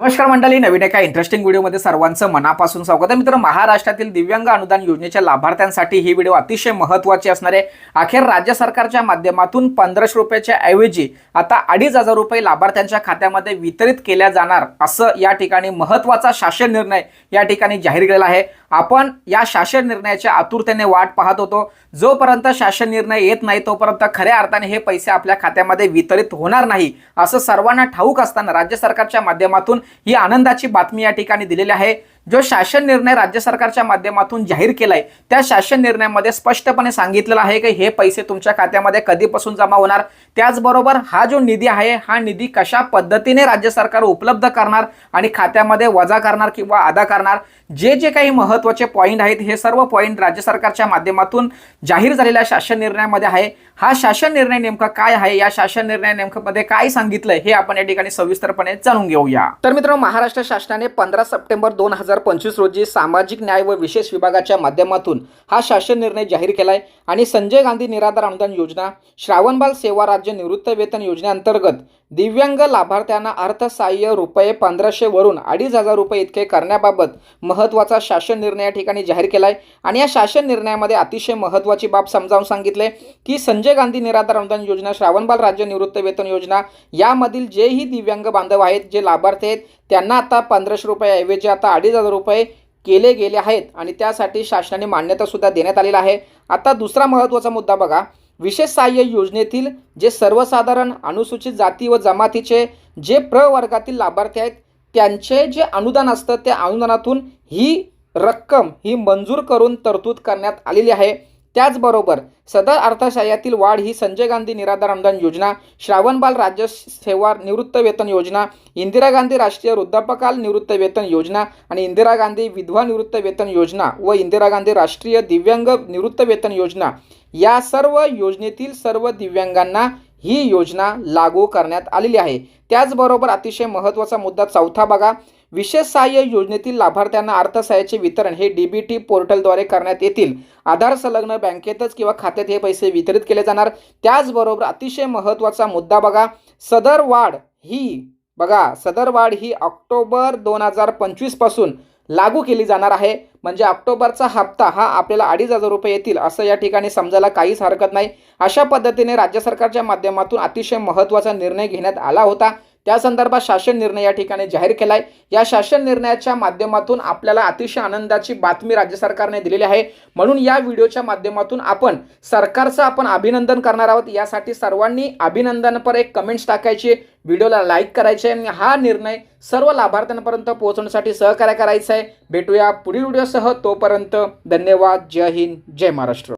नमस्कार मंडळी नवीन एका इंटरेस्टिंग व्हिडिओमध्ये सर्वांचं मनापासून स्वागत आहे. मित्र महाराष्ट्रातील दिव्यांग अनुदान योजनेच्या लाभार्थ्यांसाठी ही व्हिडिओ अतिशय महत्त्वाची असणार आहे. अखेर राज्य सरकारच्या माध्यमातून पंधराशे रुपयाच्या ऐवजी आता अडीच हजार रुपये लाभार्थ्यांच्या खात्यामध्ये वितरित केल्या जाणार असं या ठिकाणी महत्त्वाचा शासन निर्णय या ठिकाणी जाहीर केलेला आहे. आपण या शासन निर्णयाच्या आतुरतेने वाट पाहत होतो. जोपर्यंत शासन निर्णय येत नाही तोपर्यंत खऱ्या अर्थाने हे पैसे आपल्या खात्यामध्ये वितरित होणार नाही असं सर्वांना ठाऊक असताना राज्य सरकारच्या माध्यमातून ही आनंदाची बातमी या ठिकाणी दिलेली आहे. जो शासन निर्णय राज्य सरकारच्या माध्यमातून जाहीर केलाय त्या शासन निर्णयामध्ये स्पष्टपणे सांगितलेलं आहे की हे पैसे तुमच्या खात्यामध्ये कधीपासून जमा होणार? त्याचबरोबर हा जो निधी आहे हा निधी कशा पद्धतीने राज्य सरकार उपलब्ध करणार आणि खात्यामध्ये वजा करणार किंवा अदा करणार? जे जे काही महत्त्वाचे पॉईंट आहेत हे सर्व पॉईंट राज्य सरकारच्या माध्यमातून जाहीर झालेल्या शासन निर्णयामध्ये आहे. हा शासन निर्णय नेमका काय आहे? या शासन निर्णय नेमकामध्ये काय सांगितलंय? हे आपण या ठिकाणी सविस्तरपणे जाणून घेऊया. तर मित्रांनो महाराष्ट्र शासनाने पंधरा सप्टेंबर दोन हजार पंचवीस रोजी सामाजिक न्याय व विशेष विभागाच्या माध्यमातून हा शासन निर्णय जाहीर केला आहे आणि संजय गांधी निराधार अनुदान योजना श्रावणबाल सेवा राज्य निवृत्त वेतन योजनेअंतर्गत दिव्यांग लाभार्थ्यांना अर्थसहाय्य रुपये पंधराशे वरून अडीच हजार रुपये इतके करण्याबाबत महत्त्वाचा शासन निर्णय या ठिकाणी जाहीर केला आहे आणि या शासन निर्णयामध्ये अतिशय महत्त्वाची बाब समजावून सांगितले की संजय गांधी निराधार अनुदान योजना श्रावणबाल राज्य निवृत्त वेतन योजना यामधील जेही दिव्यांग बांधव आहेत जे लाभार्थी आहेत त्यांना आता पंधराशे रुपयाऐवजी आता अडीच हजार रुपये केले गेले आहेत. आणि त्यासाठी शासनाने मान्यतासुद्धा देण्यात आलेला आहे. आता दुसरा महत्त्वाचा मुद्दा बघा. विशेष सहाय्य योजनेतील जे सर्वसाधारण अनुसूचित जाती व जमातीचे जे प्रवर्गातील लाभार्थी आहेत त्यांचे जे अनुदान असतं त्या अनुदानातून ही रक्कम ही मंजूर करून तरतूद करण्यात आलेली आहे. त्याचबरोबर सदर अर्थसहाय्यातील वाढ ही संजय गांधी निराधार अनुदान योजना श्रावणबाल राज्य सेवा निवृत्त वेतन योजना इंदिरा गांधी राष्ट्रीय वृद्धापकाल निवृत्त वेतन योजना आणि इंदिरा गांधी विधवा निवृत्त वेतन योजना व इंदिरा गांधी राष्ट्रीय दिव्यांग निवृत्त वेतन योजना या सर्व योजनेतील सर्व दिव्यांगांना ही योजना लागू करण्यात आलेली आहे. त्याचबरोबर अतिशय महत्त्वाचा मुद्दा चौथा बघा. विशेष सहाय्य योजनेतील लाभार्थ्यांना अर्थसहाय्याचे वितरण हे डी बी टी पोर्टलद्वारे करण्यात येतील. आधार संलग्न बँकेतच किंवा खात्यात हे पैसे वितरित केले जाणार. त्याचबरोबर अतिशय महत्त्वाचा मुद्दा बघा. सदर वाढ ही बघा सदर वाढ ही ऑक्टोबर दोन हजार पंचवीसपासून लागू केली जाणार आहे. म्हणजे ऑक्टोबरचा हप्ता हा आपल्याला अडीच हजार रुपये येतील असं या ठिकाणी समजायला काहीच हरकत नाही. अशा पद्धतीने राज्य सरकारच्या माध्यमातून अतिशय महत्त्वाचा निर्णय घेण्यात आला होता. त्या संदर्भात शासन निर्णय या ठिकाणी जाहीर केला आहे या शासन निर्णयाच्या माध्यमातून आपल्याला अतिशय आनंदाची बातमी राज्य सरकारने दिलेली आहे. म्हणून या व्हिडिओच्या माध्यमातून आपण सरकारचं आपण अभिनंदन करणार आहोत. यासाठी सर्वांनी अभिनंदनपर एक कमेंट्स टाकायची व्हिडिओला लाईक करायचे आणि हा निर्णय सर्व लाभार्थ्यांपर्यंत पोहोचवण्यासाठी सहकार्य करायचं आहे. भेटूया पुढील व्हिडिओसह. तोपर्यंत धन्यवाद. जय हिंद. जय महाराष्ट्र.